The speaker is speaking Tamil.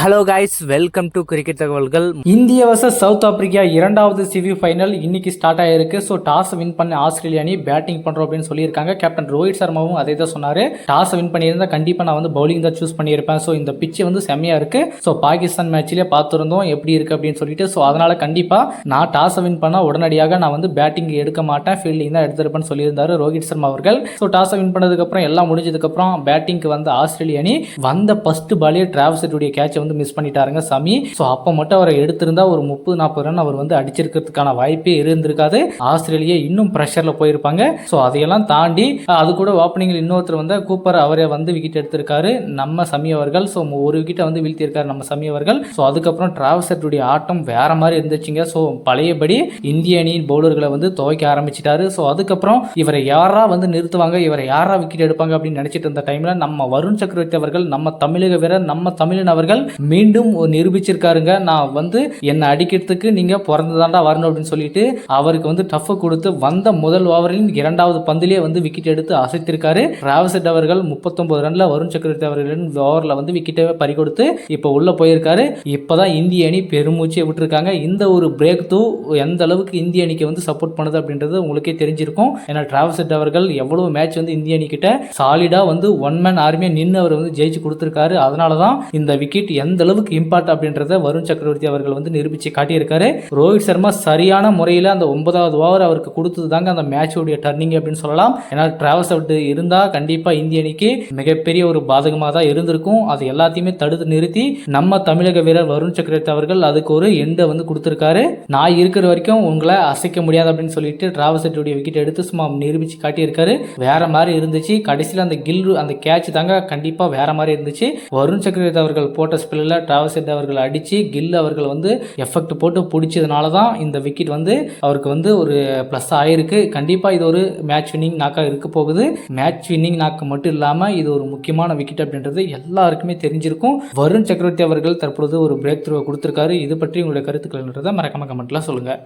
Hello guys welcome to cricket தகவல்கள் இந்திய வர்சஸ் சவுத் ஆப்பிரிக்கா இரண்டாவது சிவி ஃபைனல் இன்னைக்கு ஸ்டார்ட் ஆயிருக்கு. ஸோ டாஸ் வின் பண்ண ஆஸ்திரேலியா அணி பேட்டிங் பண்ணுறோம் அப்படின்னு சொல்லியிருக்காங்க. கேப்டன் ரோஹித் சர்மாவும் அதே தான் சொன்னார். டாஸ் வின் பண்ணியிருந்தா கண்டிப்பாக நான் வந்து பவுலிங் தான் சூஸ் பண்ணியிருப்பேன். ஸோ இந்த பிச்சு வந்து செம்மையாக இருக்கு. ஸோ பாகிஸ்தான் மேட்ச்லேயே பார்த்துருந்தோம். எப்படி இருக்கு அப்படின்னு சொல்லிட்டு. ஸோ அதனால கண்டிப்பாக நான் டாஸை வின் பண்ணால் உடனடியாக நான் வந்து பேட்டிங் எடுக்க மாட்டேன். ஃபீல்டிங் தான் எடுத்திருப்பேன்னு சொல்லியிருந்தாரு ரோஹித் சர்மா அவர்கள். ஸோ டாஸை வின் பண்ணதுக்கப்புறம் எல்லாம் முடிஞ்சதுக்கப்புறம் பேட்டிங்க்கு வந்த ஆஸ்திரேலிய அணி வந்த ஃபர்ஸ்ட் பாலே டிராவல்ஸுடைய கேட்சை வந்து மிஸ் பண்ணிட்டாருங்க சமி. ஸோ அப்போ மட்டும் அவரை எடுத்திருந்தா ஒரு முப்பது நாற்பது ரன் அவர் வந்து அடிச்சிருக்கிறதுக்கான வாய்ப்பே இருந்திருக்காது. ஆஸ்திரேலியா இன்னும் ப்ரெஷரில் போயிருப்பாங்க. ஸோ அதையெல்லாம் தாண்டி அது கூட ஓப்பனிங்கில் இன்னொருத்தர் வந்து கூப்பர் அவரே வந்து விக்கெட் எடுத்திருக்காரு. நம்ம சமி அவர்கள். ஸோ ஒரு விக்கெட்டை வந்து வீழ்த்தியிருக்காரு நம்ம சமி அவர்கள். ஸோ அதுக்கப்புறம் டிராவல்ஸருடைய ஆட்டம் வேற மாதிரி இருந்துச்சுங்க. ஸோ பழையபடி இந்திய அணியின் பவுலர்களை வந்து துவைக்க ஆரம்பிச்சிட்டாரு. ஸோ அதுக்கப்புறம் இவரை யாரா வந்து நிறுத்துவாங்க? இவரை யாரா விக்கெட் எடுப்பாங்க அப்படின்னு நினைச்சிட்டு இருந்த டைம்ல நம்ம வருண் சக்கரவர்த்தி அவர்கள் நம்ம தமிழக வீரர் நம்ம தமிழன் அவர்கள் மீண்டும் ஒரு நிரூபிச்சிருக்காருங்க. நான் வந்து என்னை அடிக்கிறதுக்கு நீங்க பிறந்ததாண்டா வரணும் அப்படின்னு சொல்லிட்டு அவருக்கு வந்து டஃப் கொடுத்து வந்த முதல் ஓவரின் இரண்டாவது பந்திலே வந்து விக்கெட் எடுத்து அசைத்திருக்காரு. ராவசெட் அவர்கள் முப்பத்தொன்பது ரன்ல வருண் சக்கரவர்த்தி அவர்களின் ஓவரில் வந்து விக்கெட்டை பறி கொடுத்து இப்போ உள்ள போயிருக்காரு. இப்போதான் இந்திய அணி பெருமூச்சியை விட்டுருக்காங்க. இந்த ஒரு பிரேக் தூ எந்த அளவுக்கு இந்திய அணிக்கு வந்து சப்போர்ட் பண்ணுது அப்படின்றது உங்களுக்கே தெரிஞ்சிருக்கும். ஏன்னா டிராவல்செட் அவர்கள் எவ்வளவு மேட்ச் வந்து இந்திய அணி கிட்ட சாலிடா வந்து ஒன் மேன் ஆர்மியா நின்று அவர் வந்து ஜெயிச்சு கொடுத்துருக்காரு. அதனால தான் இந்த விக்கெட் எந்த அளவுக்கு இம்பாக்ட் அப்படின்றத வருண் சக்கரவர்த்தி அவர்கள் வந்து நிரூபிச்சு காட்டியிருக்காரு. ரோஹித் சர்மா சரியான முறையில் அந்த ஒன்பதாவது ஓவர் அவருக்கு கொடுத்தது தாங்க அந்த மேட்சோடைய டர்னிங் அப்படின்னு சொல்லலாம். ஏன்னா டிராவல்ஸ் அவுட் இருந்தால் கண்டிப்பாக இந்திய அணிக்கு மிகப்பெரிய ஒரு பாதகமாக தான் இருந்திருக்கும். அது எல்லாத்தையுமே தடுத்து நிறுத்தி நம்ம தமிழக வீரர் வருண் சக்கரவர்த்தி அவர்கள் அதுக்கு ஒரு எண்டை வந்து கொடுத்துருக்காரு. நான் இருக்கிற வரைக்கும் உங்களை அசைக்க முடியாது அப்படின்னு சொல்லிட்டு டிராவல்ஸ் அவுட்டுடைய விக்கெட் எடுத்து சும்மா நிரூபிச்சு காட்டியிருக்காரு. வேற மாதிரி இருந்துச்சு. கடைசியில் அந்த கில் அந்த கேட்ச் தாங்க கண்டிப்பாக வேற மாதிரி இருந்துச்சு. வருண் சக்கரவர்த்தி அவர்கள் போட்ட ஸ்பெல்லில் டிராவல் செட் அவர்கள் அடித்து கில் அவர்கள் வந்து எஃபெக்ட் போட்டு பிடிச்சதுனால தான் இந்த விக்கெட் வந்து அவருக்கு வந்து ஒரு ப்ளஸ் ஆகிருக்கு கண்டிப்பாக இது ஒரு மேட்ச் வின்னிங் நாக்காக இருக்க போகுது. மேட்ச் வின்னிங் நாக்கு மட்டும் இல்லாமல் இது ஒரு முக்கியமான விக்கெட் அப்படின்றது எல்லாருக்குமே தெரிஞ்சிருக்கும். வருண் சக்கரவர்த்தி அவர்கள் தற்பொழுது ஒரு பிரேக் த்ரூவை கொடுத்துருக்காரு. இது பற்றி உங்களுடைய கருத்துக்கள் என்றதை மறக்காம கமெண்ட்லாம் சொல்லுங்கள்